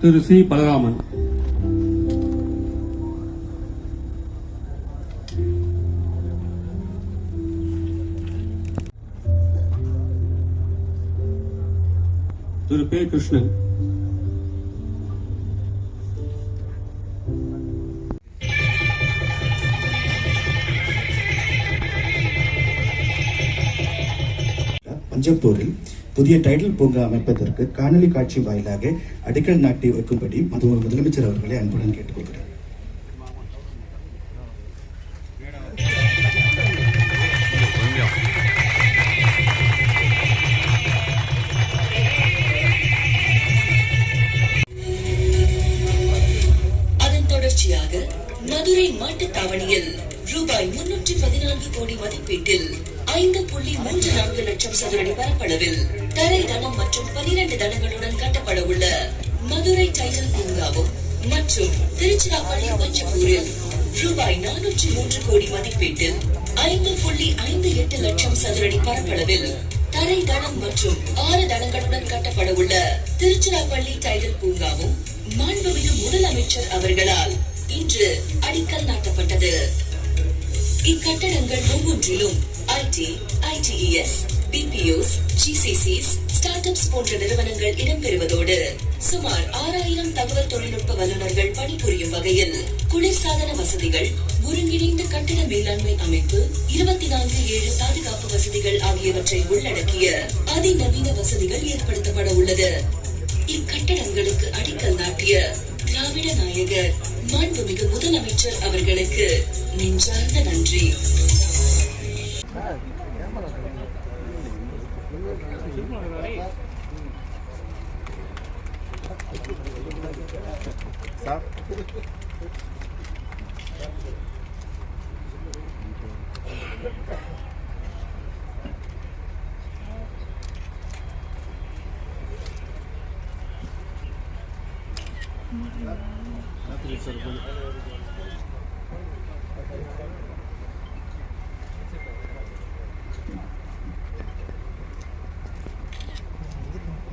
திரு C. Balaraman. திரு பே. கிருஷ்ணன். பஞ்சப்பூரில் புதிய டைடல் பூங்கா அமைப்பதற்கு காணொலி காட்சி வாயிலாக அடிக்கல் நாட்டி வைக்கும்படி மது முதலமைச்சர் அவர்களை அன்புடன் கேட்டுக்கொள்கிறேன். அதன் தொடர்ச்சியாக மதுரை மாட்டுத் தாவணியில் ரூபாய் முன்னூற்றி பதினான்கு கோடி மதிப்பீட்டில் ஐந்து புள்ளி மூன்று நான்கு லட்சம் சதுரடி பரப்பளவில் தரை தளம் மற்றும் பனிரெண்டு தளங்களுடன் கட்டப்பட உள்ள மதுரை டைடல் பூங்காவும் மற்றும் திருச்சிராப்பள்ளி பஞ்சப்பூரில் ரூபாய் நானூற்றி மூன்று கோடி மதிப்பீட்டில் ஐந்து புள்ளி ஐந்து எட்டு லட்சம் சதுரடி பரப்பளவில் தரை தளம் மற்றும் ஆறு தளங்களுடன் கட்டப்பட உள்ள திருச்சிராப்பள்ளி டைடல் பூங்காவும் மாண்புமிகு முதலமைச்சர் அவர்களால் இன்று அடிக்கல் நாட்டப்பட்டது. இக்கட்டடங்கள் ஒவ்வொன்றிலும் IT ITES BPOs GCCs startups போன்ற நிறுவனங்கள் இடம்பெறுவதோடு சுமார் ஆறாயிரம் தகவல் தொழில்நுட்ப வல்லுநர்கள் பணிபுரியும் வகையில் குளிர்சாதன வசதிகள் ஒருங்கிணைந்த கட்டிட மேலாண்மை அமைப்பு இருபத்தி நான்கு ஏழு பாதுகாப்பு வசதிகள் ஆகியவற்றை உள்ளடக்கிய அதிநவீன வசதிகள் ஏற்படுத்தப்பட உள்ளது. இக்கட்டடங்களுக்கு அடிக்கல் நாட்டிய திராவிட நாயகர் மாண்புமிகு முதலமைச்சர் அவர்களுக்கு நெஞ்சார்ந்த நன்றி. సార్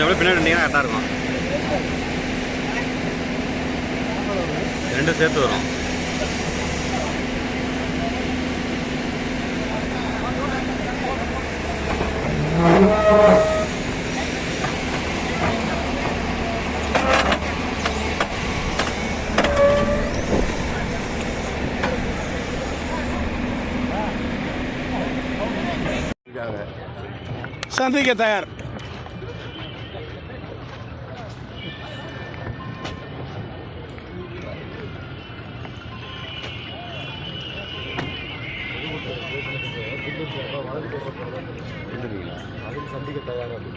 கொஞ்சம் அப்படியே பின்னாடி நின்றீங்கன்னா கரெக்டாக இருக்கும். ரெண்டும் சேர்த்து வரும். சந்திக்க தயார். അതിൽ സന്ധിക്ക് തയ്യാറാകും